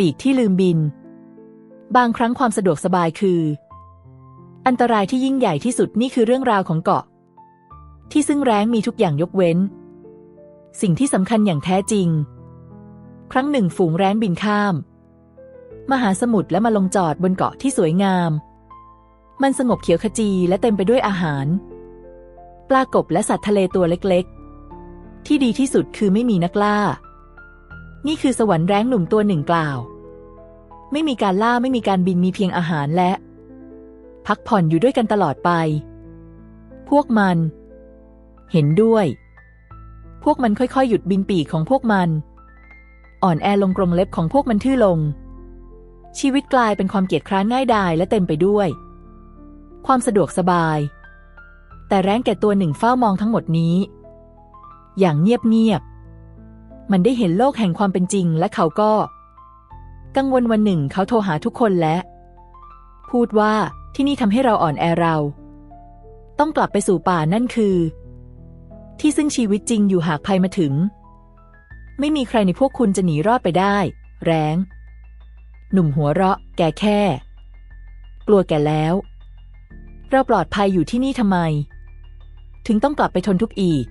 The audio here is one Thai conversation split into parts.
ปีกที่ลืมบิน บางครั้งความสะดวกสบายคือ อันตรายที่ยิ่งใหญ่ที่สุดนี่คือเรื่องราวของเกาะ ที่ซึ่งแร้งมีทุกอย่างยกเว้น สิ่งที่สำคัญอย่างแท้จริง ครั้งหนึ่งฝูงแร้งบินข้าม มหาสมุทรและมาลงจอดบนเกาะที่สวยงาม มันสงบเขียวขจีและเต็มไปด้วยอาหาร ปลากบและสัตว์ทะเลตัวเล็กๆ ที่ดีที่สุดคือไม่มีนักล่า นี่คือสวรรค์แร้งหนุ่มตัวหนึ่งกล่าว ไม่มีการล่าไม่มีการบินมีเพียงอาหารและ พักผ่อนอยู่ด้วยกันตลอดไป พวกมัน เห็นด้วย พวกมันค่อยๆ หยุดบินปีกของพวกมัน อ่อนแอลงกรงเล็บของพวกมันทื่อลง ชีวิตกลายเป็นความเกียจคร้านง่ายดายและเต็มไปด้วย ความสะดวกสบาย แต่แร้งแก่ตัวหนึ่งเฝ้ามองทั้งหมดนี้ อย่างเงียบๆ มันได้เห็นโลกแห่งความเป็นจริง และเขาก็ กังวลวันหนึ่งเขาโทรหาทุกคนและ พูดว่าที่นี่ทำให้เราอ่อนแอเรา ต้องกลับไปสู่ป่านั่นคือ ที่ซึ่งชีวิตจริงอยู่หากภัยมาถึง ไม่มีใครในพวกคุณจะหนีรอดไปได้ แรง หนุ่มหัวเราะ แกแค่ กลัวแกแล้ว เราปลอดภัยอยู่ที่นี่ทำไม ถึงต้องกลับไปทนทุกข์อีก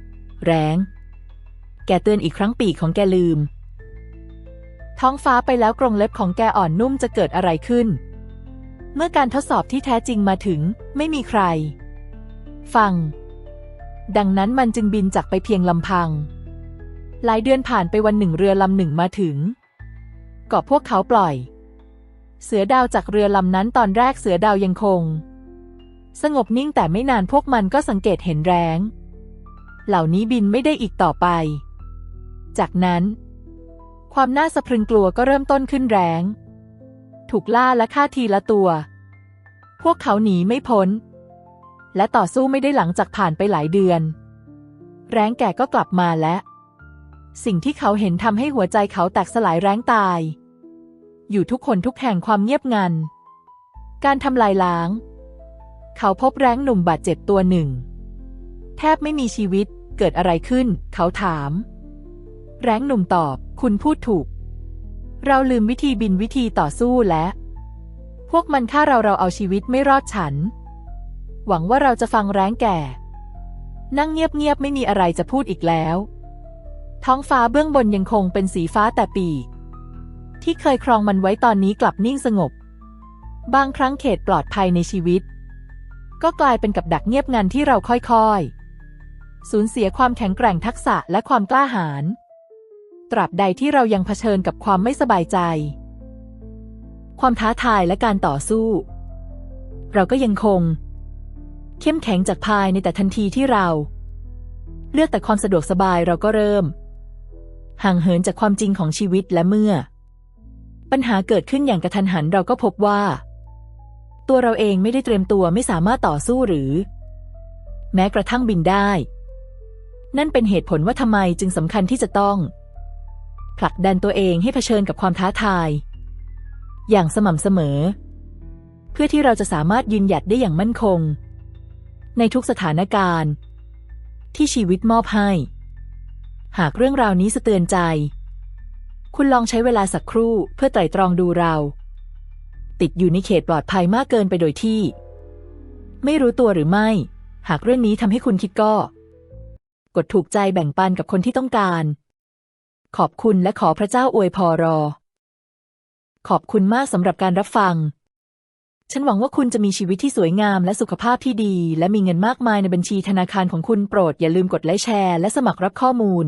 แรง แกเตือนอีกครั้งปีกของแกลืม ท้องฟ้าไปแล้วกรงเล็บของแกอ่อนนุ่มจะเกิดอะไรขึ้น เมื่อการทดสอบที่แท้จริงมาถึง ไม่มีใคร ฟัง ดังนั้นมันจึงบินจากไปเพียงลำพัง หลายเดือนผ่านไปวันหนึ่งเรือลำหนึ่งมาถึงเกาะพวกเขาปล่อย เสือดาวจากเรือลำนั้นตอนแรกเสือดาวยังคง สงบนิ่งแต่ไม่นานพวกมันก็สังเกตเห็นแรงเหล่านี้บินไม่ได้อีกต่อไป จากนั้น ความน่าสะพรึงกลัวก็เริ่มต้นขึ้นแรง ถูกล่าและฆ่าทีละตัว พวกเขาหนีไม่พ้น และต่อสู้ไม่ได้หลังจากผ่านไปหลายเดือน แรงแก่ก็กลับมาและ สิ่งที่เขาเห็นทำให้หัวใจเขาแตกสลายแรงตาย อยู่ทุกคนทุกแห่งความเงียบงัน การทำลายล้าง เขาพบแรงหนุ่มบาดเจ็บตัวหนึ่ง แทบไม่มีชีวิตเกิดอะไรขึ้น เขาถาม แรงหนุ่มตอบ คุณพูดถูก เราลืมวิธีบินวิธีต่อสู้และ พวกมันฆ่าเราเราเอาชีวิตไม่รอดฉัน หวังว่าเราจะฟังแรงแก่ นั่งเงียบๆไม่มีอะไรจะพูดอีกแล้ว ท้องฟ้าเบื้องบนยังคงเป็นสีฟ้าแต่ปีกที่เคยครองมันไว้ตอนนี้กลับนิ่งสงบ บางครั้งเขตปลอดภัยในชีวิต ก็กลายเป็นกับดักเงียบงันที่เราค่อยๆ สูญเสียความแข็งแกร่งทักษะและความกล้าหาญ ตราบใดที่เรายังเผชิญกับความไม่สบายใจ ความท้าทายและการต่อสู้ เราก็ยังคง เข้มแข็งจากภายในแต่ทันทีที่เรา เลือกแต่ความสะดวกสบายเราก็เริ่ม ห่างเหินจากความจริงของชีวิตและเมื่อ ปัญหาเกิดขึ้นอย่างกระทันหันเราก็พบว่า ตัวเราเองไม่ได้เตรียมตัวไม่สามารถต่อสู้หรือ แม้กระทั่งบินได้ นั่นเป็นเหตุผลว่าทำไมจึงสำคัญที่จะต้อง ผลักดันตัวเองให้เผชิญกับความท้าทาย อย่างสม่ำเสมอ เพื่อที่เราจะสามารถยืนหยัดได้อย่างมั่นคง ในทุกสถานการณ์ ที่ชีวิตมอบให้ หากเรื่องราวนี้สะเตือนใจ คุณลองใช้เวลาสักครู่เพื่อไตร่ตรองดูเรา ติดอยู่ในเขตปลอดภัยมากเกินไปโดยที่ ไม่รู้ตัวหรือไม่ หากเรื่องนี้ทำให้คุณคิดก็ กดถูกใจแบ่งปันกับคนที่ต้องการ ขอบคุณและขอพระเจ้าอวยพรอ ขอบคุณมากสำหรับการรับฟัง ฉันหวังว่าคุณจะมีชีวิตที่สวยงามและสุขภาพที่ดี และมีเงินมากมายในบัญชีธนาคารของคุณโปรดอย่าลืมกดไลค์แชร์และสมัครรับข้อมูล